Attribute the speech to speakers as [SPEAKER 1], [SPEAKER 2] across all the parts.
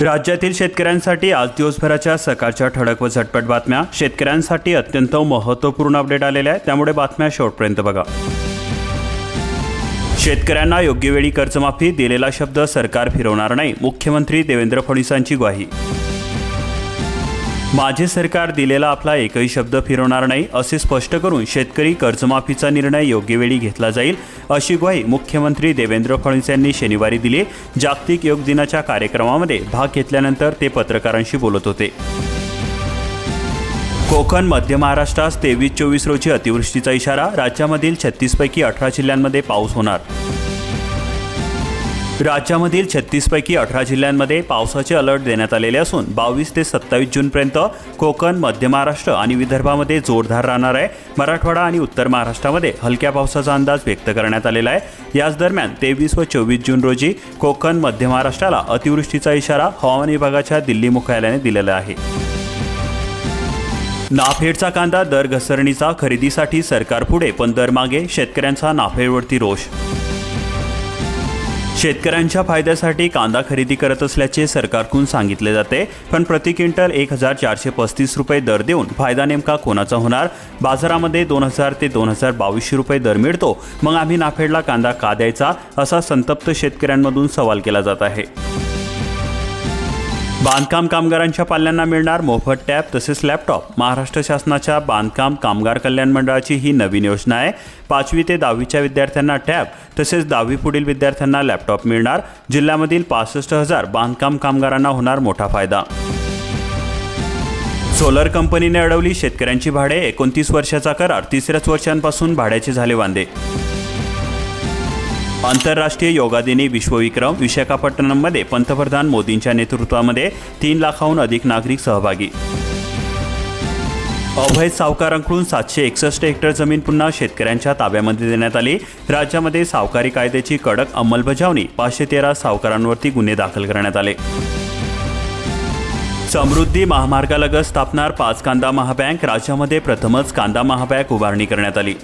[SPEAKER 1] राज्यातील शेतकऱ्यांसाठी आज दिवसभराच्या सकाळच्या ठळक व झटपट बातम्या. शेतकऱ्यांसाठी अत्यंत महत्त्वपूर्ण अपडेट आलेल्या आहे त्यामुळे बातम्या शेवटपर्यंत बघा. शेतकऱ्यांना योग्य वेळी कर्जमाफी दिलेला शब्द सरकार फिरवणार नाही. मुख्यमंत्री देवेंद्र फडणवीसांची ग्वाही. माझे सरकार दिलेला आपला एकही शब्द फिरवणार नाही असे स्पष्ट करून शेतकरी कर्जमाफीचा निर्णय योग्य वेळी घेतला जाईल अशी ग्वाही मुख्यमंत्री देवेंद्र फडणवीस यांनी शनिवारी दिली. जागतिक योग दिनाच्या कार्यक्रमामध्ये भाग घेतल्यानंतर ते पत्रकारांशी बोलत होते. कोकण मध्य महाराष्ट्रास तेवीस चोवीस रोजी अतिवृष्टीचा इशारा राज्यामधील छत्तीसपैकी अठरा जिल्ह्यांमध्ये पाऊस होणार. राज्यामधील छत्तीसपैकी अठरा जिल्ह्यांमध्ये पावसाचे अलर्ट देण्यात आलेले असून बावीस ते सत्तावीस जूनपर्यंत कोकण मध्य महाराष्ट्र आणि विदर्भामध्ये जोरदार राहणार आहे. मराठवाडा आणि उत्तर महाराष्ट्रामध्ये हलक्या पावसाचा अंदाज व्यक्त करण्यात आलेला आहे. याच दरम्यान तेवीस व चोवीस जून रोजी कोकण मध्य महाराष्ट्राला अतिवृष्टीचा इशारा हवामान विभागाच्या दिल्ली मुख्यालयाने दिलेला आहे. नाफेडचा कांदा दर घसरणीचा खरेदीसाठी सरकार पुढे पण दरमागे शेतकऱ्यांचा नाफेडवरती रोष शेतकऱ्यांच्या फायद्यासाठी कांदा खरेदी करत असल्याचे सरकारकडून सांगितले जाते. पण प्रति क्विंटल एक हजार चारशे पस्तीस रुपये दर देऊन फायदा नेमका कोणाचा होणार? बाजारामध्ये दोन हजार ते दोन हजार बावीसशे रुपये दर मिळतो. मग आम्ही नाफेडला कांदा का द्यायचा? असा संतप्त शेतकऱ्यांमधून सवाल केला जात आहे. बांधकाम कामगारांच्या पाल्यांना मिळणार मोफत टॅब तसेच लॅपटॉप. महाराष्ट्र शासनाच्या बांधकाम कामगार कल्याण मंडळाची ही नवीन योजना आहे. पाचवी ते दहावीच्या विद्यार्थ्यांना टॅब तसेच दहावी पुढील विद्यार्थ्यांना लॅपटॉप मिळणार. जिल्ह्यामधील पासष्ट हजार बांधकाम कामगारांना होणार मोठा फायदा. सोलर कंपनीने अडवली शेतकऱ्यांची भाडे. एकोणतीस वर्षाचा करार. तिसऱ्याच वर्षांपासून भाड्याचे झाले वांदे. आंतरराष्ट्रीय योगा दिनी विश्वविक्रम विशाखापट्टणममध्ये पंतप्रधान मोदींच्या नेतृत्वामध्ये तीन लाखाहून अधिक नागरिक सहभागी. अवैध सावकारांकडून सातशे एकसष्ट हेक्टर जमीन पुन्हा शेतकऱ्यांच्या ताब्यामध्ये देण्यात आली. राज्यामध्ये सावकारी कायद्याची कडक अंमलबजावणी पाचशे तेरा सावकारांवरती गुन्हे दाखल करण्यात आले. समृद्धी महामार्गालगत स्थापणार पाच कांदा महाबँक राज्यामध्ये प्रथमच कांदा महाबँक उभारणी करण्यात आली.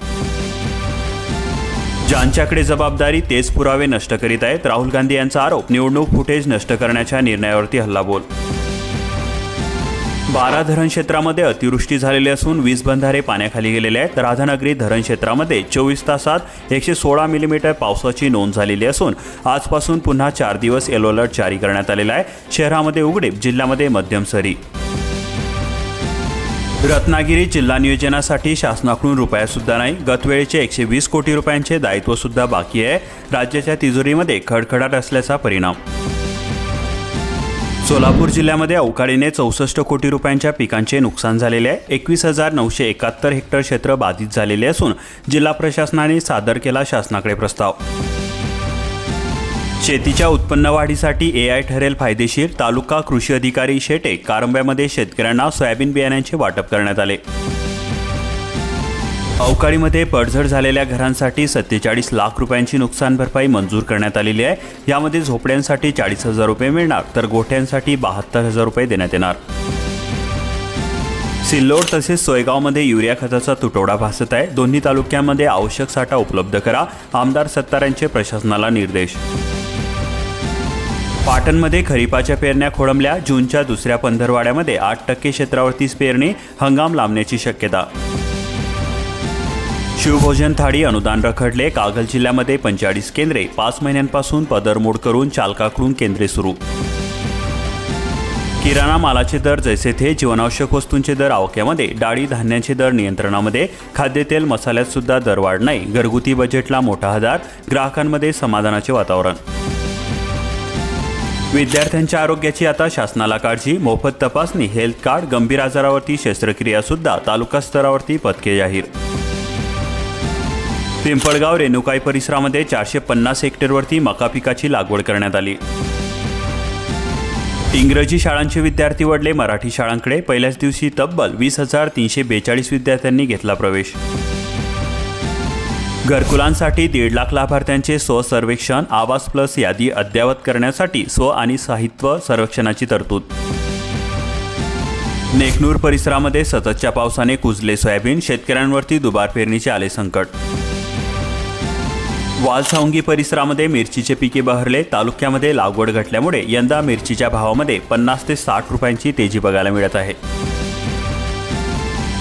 [SPEAKER 1] ज्यांच्याकडे जबाबदारी तेच पुरावे नष्ट करीत आहेत. राहुल गांधी यांचा आरोप निवडणूक फुटेज नष्ट करण्याच्या निर्णयावरती हल्लाबोल. बारा धरण क्षेत्रामध्ये अतिवृष्टी झालेली असून वीस बंधारे पाण्याखाली गेलेले आहेत. राधानगरी धरण क्षेत्रामध्ये चोवीस तासात एकशे सोळा मिलीमीटर पावसाची नोंद झालेली असून आजपासून पुन्हा चार दिवस येलो अलर्ट जारी करण्यात आलेला आहे. शहरामध्ये उघडीप जिल्ह्यामध्ये मध्यम सरी. रत्नागिरी जिल्हा नियोजनासाठी शासनाकडून रुपयासुद्धा नाही गतवेळेचे एकशे वीस कोटी रुपयांचे दायित्वसुद्धा बाकी आहे. राज्याच्या तिजोरीमध्ये खडखडाट असल्याचा परिणाम. सोलापूर जिल्ह्यामध्ये अवकाळीने चौसष्ट कोटी रुपयांच्या पिकांचे नुकसान झालेले आहे. एकवीस हजार नऊशे एकाहत्तर हेक्टर क्षेत्र बाधित झालेले असून जिल्हा प्रशासनाने सादर केला शासनाकडे प्रस्ताव. शेतीच्या उत्पन्न वाढीसाठी ए आय ठरेल फायदेशीर तालुका कृषी अधिकारी शेटे कारंब्यामध्ये शेतकऱ्यांना सोयाबीन बियाण्यांचे वाटप करण्यात आले. अवकाळीमध्ये पडझड झालेल्या घरांसाठी सत्तेचाळीस लाख रुपयांची नुकसान भरपाई मंजूर करण्यात आलेली आहे. यामध्ये झोपड्यांसाठी चाळीस हजार रुपये मिळणार तर गोठ्यांसाठी बहात्तर हजार रुपये देण्यात येणार. सिल्लोड तसेच सोयगावमध्ये युरिया खताचा तुटवडा भासत आहे. दोन्ही तालुक्यांमध्ये आवश्यक साठा उपलब्ध करा आमदार सत्तारांचे प्रशासनाला निर्देश. पाटणमध्ये खरीपाच्या पेरण्या खोळंबल्या जूनच्या दुसऱ्या पंधरवाड्यामध्ये आठ टक्के क्षेत्रावरतीच पेरणी हंगाम लांबण्याची शक्यता. शिवभोजन थाळी अनुदान रखडले. कागल जिल्ह्यामध्ये पंचेचाळीस केंद्रे. पाच महिन्यांपासून पदरमोड करून चालकाकडून केंद्रे सुरू. किराणा मालाचे दर जैसे थे. जीवनावश्यक वस्तूंचे दर आवक्यामध्ये. डाळी धान्यांचे दर नियंत्रणामध्ये. खाद्यतेल मसाल्यात सुद्धा दरवाढ नाही. घरगुती बजेटला मोठा आधार ग्राहकांमध्ये समाधानाचे वातावरण. विद्यार्थ्यांच्या आरोग्याची आता शासनाला काळजी मोफत तपासणी हेल्थ कार्ड गंभीर आजारावरती शस्त्रक्रिया सुद्धा तालुका स्तरावरती पथके जाहीर. पिंपळगाव रेणुकाई परिसरामध्ये चारशे पन्नास हेक्टरवरती मका पिकाची लागवड करण्यात आली. इंग्रजी शाळांचे विद्यार्थी वडले मराठी शाळांकडे पहिल्याच दिवशी तब्बल वीस हजार तीनशे बेचाळीस विद्यार्थ्यांनी घेतला प्रवेश. घरकुलांसाठी दीड लाख लाभार्थ्यांचे स्वसर्वेक्षण आवास प्लस यादी अद्ययावत करण्यासाठी स्व आणि साहित्य सर्वेक्षणाची तरतूद. नेकनूर परिसरामध्ये सततच्या पावसाने कुजले सोयाबीन शेतकऱ्यांवरती दुबार पेरणीचे आले संकट. वालसावंगी परिसरामध्ये मिरचीचे पिके बहरले तालुक्यामध्ये लागवड घटल्यामुळे यंदा मिरचीच्या भावामध्ये पन्नास ते साठ रुपयांची तेजी बघायला मिळत आहे.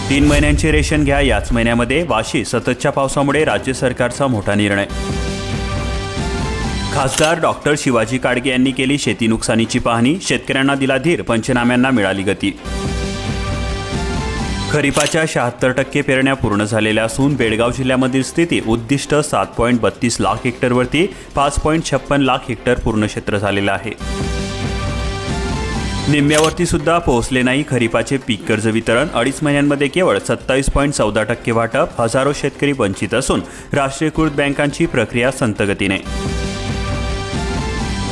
[SPEAKER 1] तीन महिन्यांचे रेशन घ्या. याच महिन्यामध्ये वाशी सततच्या पावसामुळे राज्य सरकारचा मोठा निर्णय. खासदार डॉक्टर शिवाजी काडगे यांनी केली शेती नुकसानीची पाहणी. शेतकऱ्यांना दिला धीर. पंचनाम्यांना मिळाली गती. खरीपाच्या शहात्तर टक्के पेरण्या पूर्ण झालेल्या असून बेळगाव जिल्ह्यामधील स्थिती उद्दिष्ट सात पॉईंट बत्तीस लाख हेक्टरवरती पाच पॉईंट छप्पन लाख हेक्टर पूर्ण क्षेत्र झालेलं आहे. निम्म्यावरती सुद्धा पोहोचले नाही. खरीपाचे पीक कर्ज वितरण अडीच महिन्यांमध्ये केवळ सत्तावीस पॉईंट चौदा टक्के वाटप हजारो शेतकरी वंचित असून राष्ट्रीयकृत बँकांची प्रक्रिया संतगतीने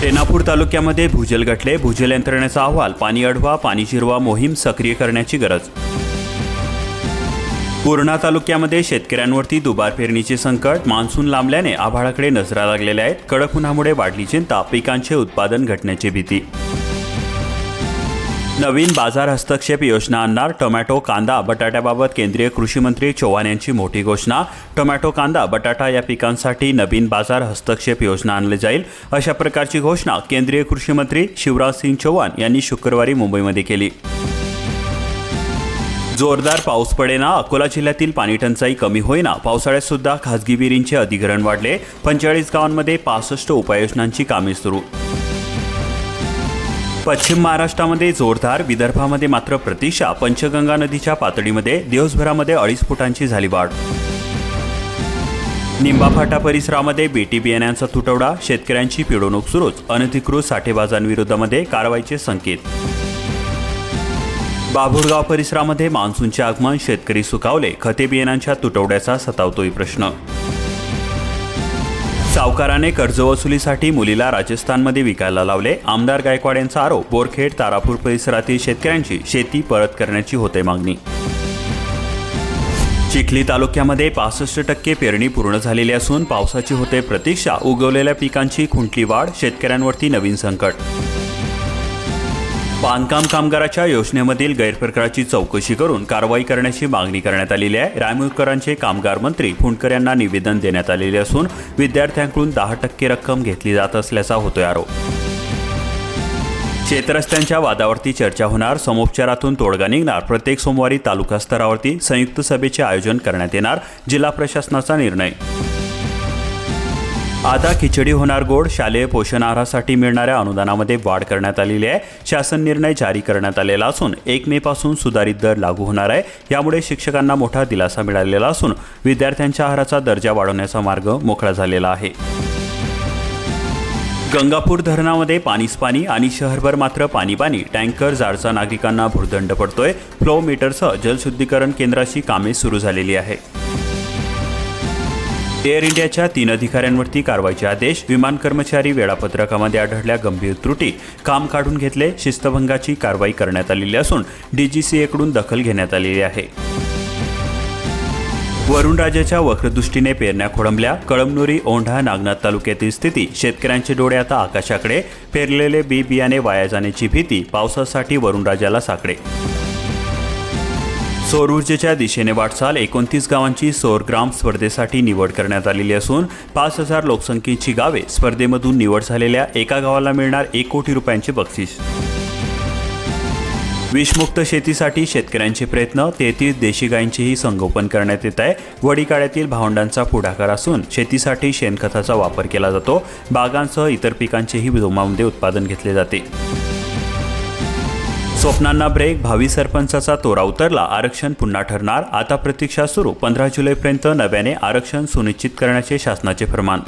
[SPEAKER 1] रेणापूर तालुक्यामध्ये भूजल गटले भूजल यंत्रणेचा अहवाल पाणी अडवा पाणी जिरवा मोहीम सक्रिय करण्याची गरज. पूर्णा तालुक्यामध्ये शेतकऱ्यांवरती दुबार पेरणीचे संकट मान्सून लांबल्याने आभाळाकडे नजरा लागलेल्या आहेत. कडक उन्हामुळे वाढली चिंता पिकांचे उत्पादन घटण्याची भीती. नवीन बाजार हस्तक्षेप योजना आणणार टोमॅटो कांदा बटाट्याबाबत केंद्रीय कृषी मंत्री चौहान यांची मोठी घोषणा. टोमॅटो कांदा बटाटा या पिकांसाठी नवीन बाजार हस्तक्षेप योजना आणली जाईल. अशा प्रकारची घोषणा केंद्रीय कृषी मंत्री शिवराज सिंग चौहान यांनी शुक्रवारी मुंबईमध्ये केली. जोरदार पाऊस पडेना अकोला जिल्ह्यातील पाणी टंचाई कमी होईना पावसाळ्यात सुद्धा खासगी विहिरींचे अधिग्रहण वाढले. पंचेचाळीस गावांमध्ये पासष्ट उपाययोजनांची कामे सुरू. पश्चिम महाराष्ट्रामध्ये जोरदार विदर्भामध्ये मात्र प्रतीक्षा. पंचगंगा नदीच्या पातळीमध्ये दिवसभरामध्ये अडीच फुटांची झाली वाढ. निंबाफाटा परिसरामध्ये बेटी बियाण्यांचा तुटवडा. शेतकऱ्यांची पिळवणूक सुरूच. अनधिकृत साठेबाजांविरोधामध्ये कारवाईचे संकेत. बाभुरगाव परिसरामध्ये मान्सूनचे आगमन. शेतकरी सुकावले. खते बियाणांच्या तुटवड्याचा सतावतोय प्रश्न. सावकाराने कर्जवसुलीसाठी मुलीला राजस्थानमध्ये विकायला लावले. आमदार गायकवाड यांचा आरोप बोरखेड तारापूर परिसरातील शेतकऱ्यांची शेती परत करण्याची होते मागणी. चिखली तालुक्यामध्ये पासष्ट टक्के पेरणी पूर्ण झालेली असून पावसाची होते प्रतीक्षा. उगवलेल्या पिकांची खुंटली वाढ शेतकऱ्यांवरती नवीन संकट. बांधकाम कामगाराच्या योजनेमधील गैरप्रकाराची चौकशी करून कारवाई करण्याची मागणी करण्यात आलेली आहे. रायमुरकरांचे कामगार मंत्री फुंडकर यांना निवेदन देण्यात आलेले असून विद्यार्थ्यांकडून दहा टक्के रक्कम घेतली जात असल्याचा होतोय आरोप. शेतरस्त्यांच्या वादावरती चर्चा होणार. समोपचारातून तोडगा निघणार. प्रत्येक सोमवारी तालुका स्तरावरती संयुक्त सभेचे आयोजन करण्यात येणार. जिल्हा प्रशासनाचा निर्णय आता खिचडी होणार गोड शालेय पोषण आहारासाठी मिळणाऱ्या अनुदानामध्ये वाढ करण्यात आलेली आहे. शासन निर्णय जारी करण्यात आलेला असून एक मे पासून सुधारित दर लागू होणार आहे. यामुळे शिक्षकांना मोठा दिलासा मिळालेला असून विद्यार्थ्यांच्या आहाराचा दर्जा वाढवण्याचा मार्ग मोकळा झालेला आहे. गंगापूर धरणामध्ये पाणीच पाणी आणि शहरभर मात्र पाणी पाणी. टँकर जाडचा नागरिकांना भुर्दंड पडतोय. फ्लो मीटरसह जलशुद्धीकरण केंद्राची कामे सुरू झालेली आहे. एअर इंडियाच्या तीन अधिकाऱ्यांवरती कारवाईचे आदेश विमान कर्मचारी वेळापत्रकामध्ये आढळल्या गंभीर त्रुटी काम काढून घेतले शिस्तभंगाची कारवाई करण्यात आलेली असून डीजीसीएकडून दखल घेण्यात आलेली आहे. वरुणराजाच्या वक्रदृष्टीने पेरण्या खोळंबल्या कळमनुरी औंढा नागनाथ तालुक्यातील स्थिती शेतकऱ्यांचे डोळे आता आकाशाकडे. पेरलेले बी बियाणे वाया जाण्याची भीती पावसासाठी वरुणराजाला साकडे. सौर ऊर्जेच्या दिशेने वाटचाल एकोणतीस गावांची सौरग्राम स्पर्धेसाठी निवड करण्यात आलेली असून पाच हजार लोकसंख्येची गावे स्पर्धेमधून निवड झालेल्या एका गावाला मिळणार एक कोटी रुपयांचे बक्षीस. विषमुक्त शेतीसाठी शेतकऱ्यांचे प्रयत्न तेहतीस देशी गायींचेही संगोपन करण्यात येत आहे. वडीकाळ्यातील भावंडांचा पुढाकार असून शेतीसाठी शेणखताचा वापर केला जातो. बागांसह इतर पिकांचेही जोमामध्ये उत्पादन घेतले जाते. स्वप्नांना ब्रेक भावी सरपंचाचा तोरा उतरला आरक्षण पुन्हा ठरणार. आता प्रतीक्षा सुरू. पंधरा जुलैपर्यंत नव्याने आरक्षण सुनिश्चित करण्याचे शासनाचे फरमान.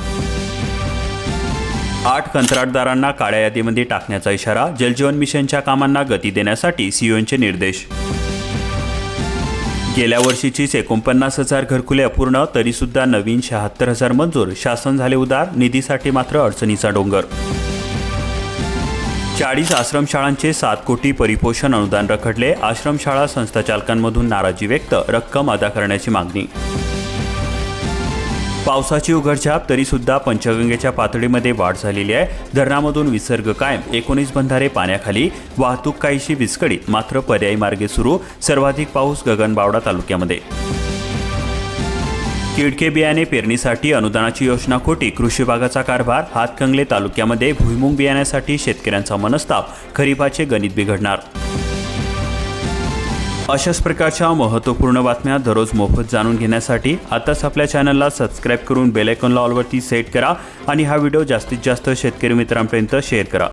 [SPEAKER 1] आठ कंत्राटदारांना काळ्या यादीमध्ये टाकण्याचा इशारा. जलजीवन मिशनच्या कामांना गती देण्यासाठी सीओचे निर्देश. गेल्या वर्षीचीच एकोणपन्नास हजार घरकुले अपूर्ण तरीसुद्धा नवीन शहात्तर हजार मंजूर. शासन झाले उदार निधीसाठी मात्र अडचणीचा डोंगर. चाळीस आश्रमशाळांचे सात कोटी परिपोषण अनुदान रखडले. आश्रमशाळा संस्थाचालकांमधून नाराजी व्यक्त रक्कम अदा करण्याची मागणी. पावसाची उघडझाप तरी सुद्धा पंचगंगेच्या पातळीमध्ये वाढ झालेली आहे. धरणामधून विसर्ग कायम एकोणीस बंधारे पाण्याखाली. वाहतूक काहीशी विस्कळीत मात्र पर्यायी मार्गे सुरू. सर्वाधिक पाऊस गगनबावडा तालुक्यामध्ये. किडके बियाणे पेरणीसाठी अनुदानाची योजना खोटी कृषी विभागाचा कारभार हातकंगले तालुक्यामध्ये भुईमुंग बियाण्यासाठी शेतकऱ्यांचा मनस्ताप खरीपाचे गणित बिघडणार. अशाच प्रकारच्या महत्त्वपूर्ण बातम्या दररोज मोफत जाणून घेण्यासाठी आताच आपल्या चॅनलला सबस्क्राईब करून बेलायकॉनला ऑलवरती सेट करा आणि हा व्हिडिओ जास्तीत जास्त शेतकरी मित्रांपर्यंत शेअर करा.